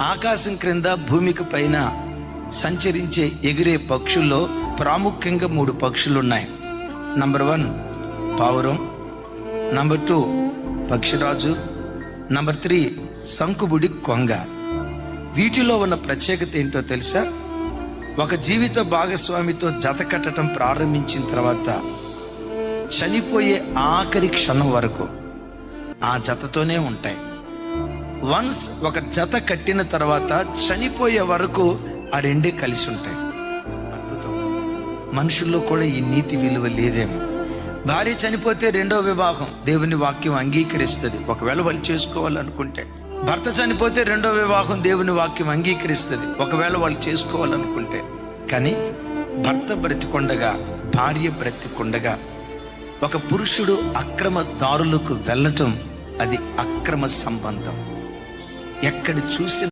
ఆకాశం క్రింద భూమికి పైన సంచరించే ఎగిరే పక్షుల్లో ప్రాముఖ్యంగా మూడు పక్షులు ఉన్నాయి నంబర్ వన్ పావురం. నంబర్ టూ పక్షిరాజు. నంబర్ త్రీ శంకుబుడి కొంగ. వీటిలో ఉన్న ప్రత్యేకత ఏంటో తెలుసా? ఒక జీవిత భాగస్వామితో జత కట్టడం ప్రారంభించిన తర్వాత చనిపోయే ఆఖరి క్షణం వరకు ఆ జతతోనే ఉంటాయి. వన్స్ ఒక జత కట్టిన తర్వాత చనిపోయే వరకు ఆ రెండే కలిసి ఉంటాయి. అద్భుతం. మనుషుల్లో కూడా ఈ నీతి విలువ లేదేమో. భార్య చనిపోతే రెండో వివాహం. దేవుని వాక్యం అంగీకరిస్తుంది. ఒకవేళ వాళ్ళు చేసుకోవాలనుకుంటే. భర్త చనిపోతే రెండో వివాహం దేవుని వాక్యం అంగీకరిస్తుంది. ఒకవేళ వాళ్ళు చేసుకోవాలనుకుంటే. కానీ భర్త బ్రతికొండగా భార్య బ్రతికొండగా ఒక పురుషుడు అక్రమ దారులకు వెళ్ళటం అది అక్రమ సంబంధం. ఎక్కడ చూసి